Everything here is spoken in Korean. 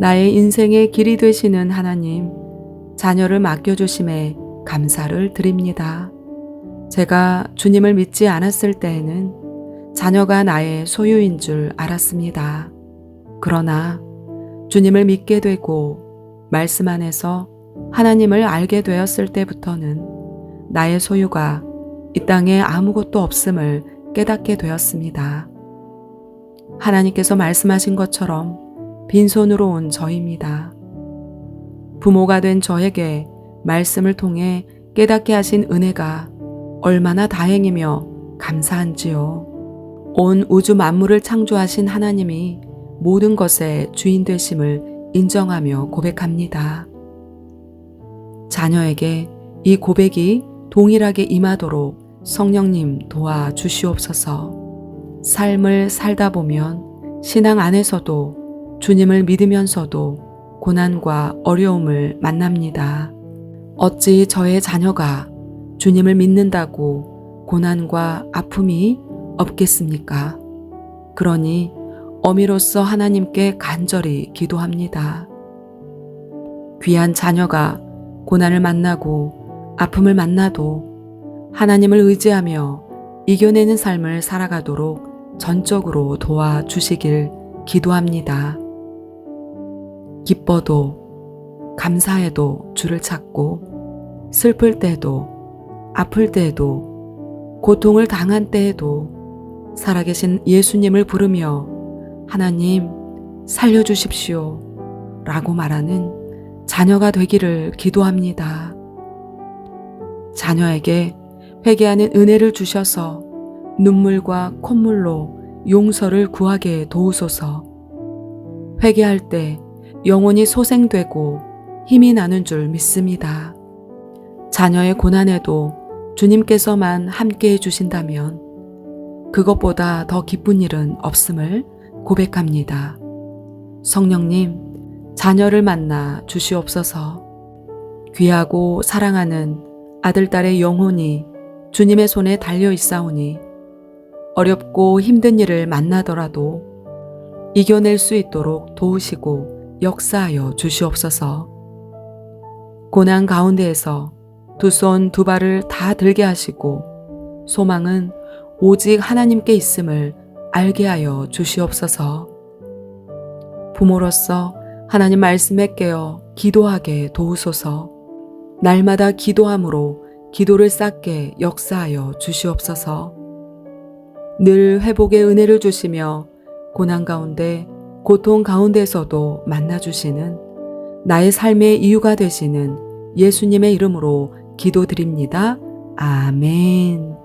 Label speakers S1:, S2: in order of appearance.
S1: 나의 인생의 길이 되시는 하나님, 자녀를 맡겨주심에 감사를 드립니다. 제가 주님을 믿지 않았을 때에는 자녀가 나의 소유인 줄 알았습니다. 그러나 주님을 믿게 되고 말씀 안에서 하나님을 알게 되었을 때부터는 나의 소유가 이 땅에 아무것도 없음을 깨닫게 되었습니다. 하나님께서 말씀하신 것처럼 빈손으로 온 저입니다. 부모가 된 저에게 말씀을 통해 깨닫게 하신 은혜가 얼마나 다행이며 감사한지요. 온 우주 만물을 창조하신 하나님이 모든 것의 주인 되심을 인정하며 고백합니다. 자녀에게 이 고백이 동일하게 임하도록 성령님 도와 주시옵소서. 삶을 살다 보면 신앙 안에서도 주님을 믿으면서도 고난과 어려움을 만납니다. 어찌 저의 자녀가 주님을 믿는다고 고난과 아픔이 없겠습니까? 그러니 어미로서 하나님께 간절히 기도합니다. 귀한 자녀가 고난을 만나고 아픔을 만나도 하나님을 의지하며 이겨내는 삶을 살아가도록 전적으로 도와주시길 기도합니다. 기뻐도 감사해도 주를 찾고 슬플 때도 아플 때에도 고통을 당한 때에도 살아계신 예수님을 부르며 하나님 살려주십시오 라고 말하는 자녀가 되기를 기도합니다. 자녀에게 회개하는 은혜를 주셔서 눈물과 콧물로 용서를 구하게 도우소서. 회개할 때 영혼이 소생되고 힘이 나는 줄 믿습니다. 자녀의 고난에도 주님께서만 함께 해주신다면 그것보다 더 기쁜 일은 없음을 고백합니다. 성령님, 자녀를 만나 주시옵소서. 귀하고 사랑하는 아들딸의 영혼이 주님의 손에 달려 있사오니 어렵고 힘든 일을 만나더라도 이겨낼 수 있도록 도우시고 역사하여 주시옵소서. 고난 가운데에서 두 손 두 발을 다 들게 하시고 소망은 오직 하나님께 있음을 알게 하여 주시옵소서. 부모로서 하나님 말씀에 깨어 기도하게 도우소서. 날마다 기도함으로 기도를 쌓게 역사하여 주시옵소서. 늘 회복의 은혜를 주시며 고난 가운데 고통 가운데서도 만나주시는 나의 삶의 이유가 되시는 예수님의 이름으로 기도드립니다. 아멘.